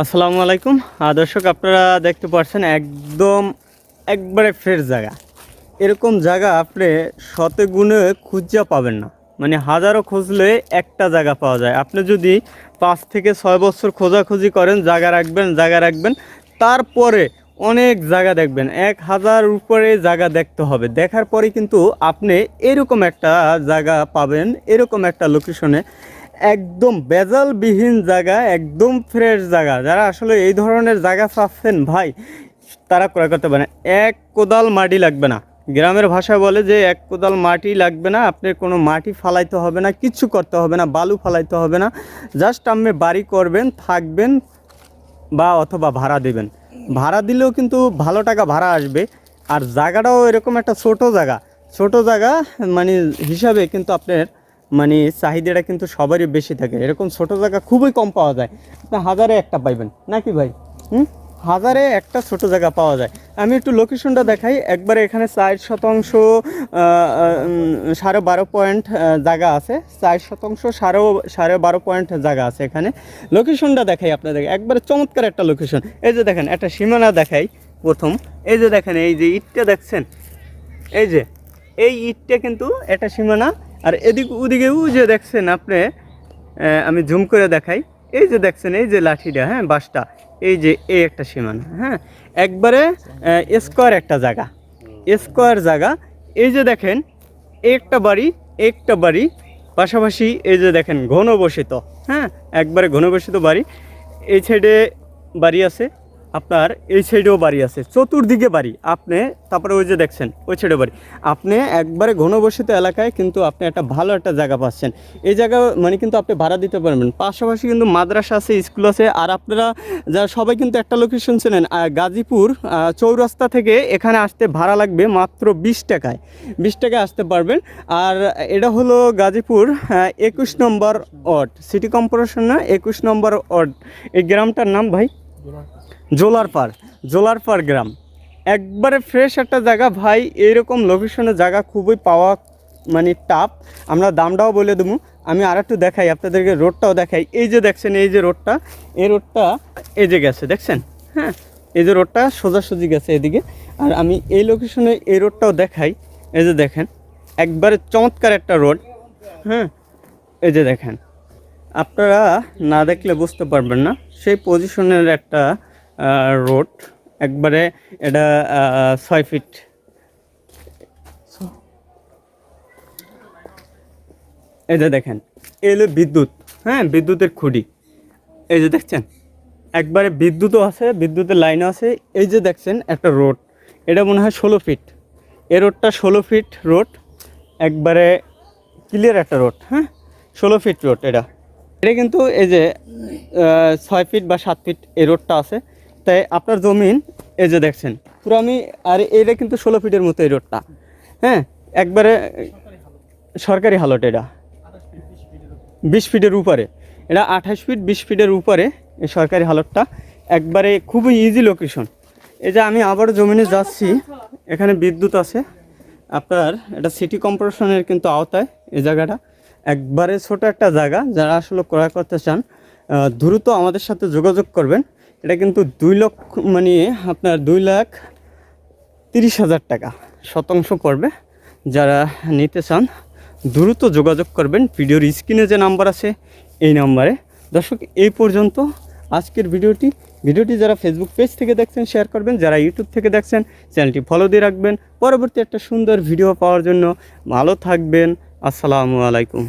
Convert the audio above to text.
আসসালামু আলাইকুম। দর্শক, আপনারা দেখতে পাচ্ছেন একদম একবারে ফ্রেশ জায়গা। এরকম জায়গা আপনি শতে গুণে খুঁজা পাবেন না। মানে হাজারো খুঁজলে একটা জায়গা পাওয়া যায়। আপনি যদি পাঁচ থেকে ছয় বছর খোঁজাখুঁজি করেন, জায়গা রাখবেন জায়গা রাখবেন, তারপরে অনেক জায়গা দেখবেন। এক হাজার উপরে জায়গা দেখতে হবে। দেখার পরে কিন্তু আপনি এরকম একটা জায়গা পাবেন, এরকম একটা লোকেশনে একদম বেজালবিহীন জায়গা, একদম ফ্রেশ জায়গা। যারা আসলে এই ধরনের জায়গা চাচ্ছেন, ভাই, তারা ক্রয় করতে পারেন। এক কোদাল মাটি লাগবে না। গ্রামের ভাষায় বলে যে, এক কোদাল মাটি লাগবে না, আপনার কোনো মাটি ফালাইতে হবে না কিচ্ছু করতে হবে না, বালু ফালাইতে হবে না। জাস্ট আপনি বাড়ি করবেন, থাকবেন, বা অথবা ভাড়া দেবেন। ভাড়া দিলেও কিন্তু ভালো টাকা ভাড়া আসবে। আর জায়গাটাও এরকম একটা ছোট জায়গা। ছোট জায়গা মানে হিসাবে কিন্তু আপনার মানে চাহিদাটা কিন্তু সবারই বেশি থাকে। এরকম ছোট জায়গা খুবই কম পাওয়া যায়। হাজারে একটা পাইবেন, নাকি ভাই? হুম? হাজারে একটা ছোট জায়গা পাওয়া যায়। আমি একটু লোকেশনটা দেখাই। একবারে এখানে চার শতাংশ সাড়ে বারো পয়েন্ট জায়গা আছে। চার শতাংশ, সাড়ে সাড়ে বারো পয়েন্ট জায়গা আছে এখানে। লোকেশনটা দেখাই আপনাদের একবারে চমৎকার একটা লোকেশন এই যে দেখেন, একটা সীমানা দেখাই প্রথম। এই যে দেখেন, এই যে ইটটা দেখছেন? এই যে, এই ইটটা কিন্তু একটা সীমানা। আর এদিক ওদিকেও যে দেখছেন আপনি আমি জুম করে দেখাই। এই যে দেখছেন, এই যে লাঠিটা হ্যাঁ বাসটা, এই যে এই একটা সীমানা হ্যাঁ। একবারে স্কোয়ার একটা জায়গা, স্কোয়ার জায়গা। এই যে দেখেন, একটা বাড়ি একটা বাড়ি, পাশাপাশি এই যে দেখেন ঘনবসিত হ্যাঁ একবারে ঘনবসিত বাড়ি। এই সাইডে বাড়ি আছে আপনার এই সাইডেও বাড়ি আছে, চতুর্দিকে বাড়ি। আপনি, তারপরে ওই যে দেখছেন, ওই সাইডে বাড়ি। আপনি একবারে ঘনবসিত এলাকায় কিন্তু আপনি একটা ভালো একটা জায়গা পাচ্ছেন। এই জায়গা মানে কিন্তু আপনি ভাড়া দিতে পারবেন। পাশাপাশি কিন্তু মাদ্রাসা আছে, স্কুল আছে, আর আপনারা যারা সবাই কিন্তু একটা লোকেশন ছিলেন গাজীপুর চৌরাস্তা থেকে এখানে আসতে ভাড়া লাগবে মাত্র বিশ টাকায়। বিশ টাকায় আসতে পারবেন। আর এটা হলো গাজীপুর একুশ নম্বর ওয়ার্ড। সিটি কর্পোরেশনের একুশ নম্বর ওয়ার্ড। এই গ্রামটার নাম ভাই? জোলারপাড় জোলারপাড় গ্রাম। একবারে ফ্রেশ একটা জায়গা। ভাই, এইরকম লোকেশনের জায়গা খুবই পাওয়া মানে টাপ আমরা দামটাও বলে দেবো। আমি আর একটু দেখাই, আপনাদেরকে রোডটাও দেখাই। এই যে দেখছেন, এই যে রোডটা এই রোডটা এই যে গেছে, দেখছেন? হ্যাঁ এই যে রোডটা সোজাসুজি গেছে এদিকে। আর আমি এই লোকেশনে এই রোডটাও দেখাই। এই যে দেখেন, একবারে চমৎকার একটা রোড হ্যাঁ এই যে দেখেন। আপনারা না দেখলে বুঝতে পারবেন না। সেই পজিশনের একটা রোড একবারে এটা ছয় ফিট এই যে দেখেন, এই হলো বিদ্যুৎ হ্যাঁ বিদ্যুতের খুঁটি। এই যে দেখছেন, একবারে বিদ্যুৎও আছে, বিদ্যুতের লাইনও আছে। এই যে দেখছেন, একটা রোড এটা মনে হয় ষোলো ফিট এই রোডটা ষোলো ফিট রোড একবারে ক্লিয়ার একটা রোড হ্যাঁ ষোলো ফিট রোড এটা। এটা কিন্তু এই যে ছয় ফিট বা সাত ফিট এই রোডটা আছে। তাই আপনার জমিন, এই যে দেখছেন, পুরো আমি, আর এটা কিন্তু ষোলো ফিটের মতো এই রোডটা। হ্যাঁ একবারে সরকারি হালট এটা। বিশ ফিটের উপরে। এটা আঠাশ ফিট, বিশ ফিটের উপরে এই সরকারি হালতটা একবারে খুবই ইজি লোকেশন এই যে আমি আবার জমিনে যাচ্ছি, এখানে বিদ্যুৎ আছে। আপনার এটা সিটি কর্পোরেশনের কিন্তু আওতায় এই জায়গাটা। একবারে ছোট একটা জায়গা, যারা আসলে ক্রয় করতে চান দ্রুত আমাদের সাথে যোগাযোগ করবেন। এটা কিন্তু দুই লক্ষ মানে আপনার দুই লাখ তিরিশ হাজার টাকা শতাংশ পড়বে যারা নিতে চান, দ্রুত যোগাযোগ করবেন। ভিডিওর স্ক্রিনে যে নাম্বার আছে, এই নাম্বারে। দর্শক, এই পর্যন্ত আজকের ভিডিওটি। ভিডিওটি যারা ফেসবুক পেজ থেকে দেখছেন শেয়ার করবেন। যারা ইউটিউব থেকে দেখছেন চ্যানেলটি ফলো দিয়ে রাখবেন। পরবর্তী একটা সুন্দর ভিডিও পাওয়ার জন্য ভালো থাকবেন। আসসালামু আলাইকুম।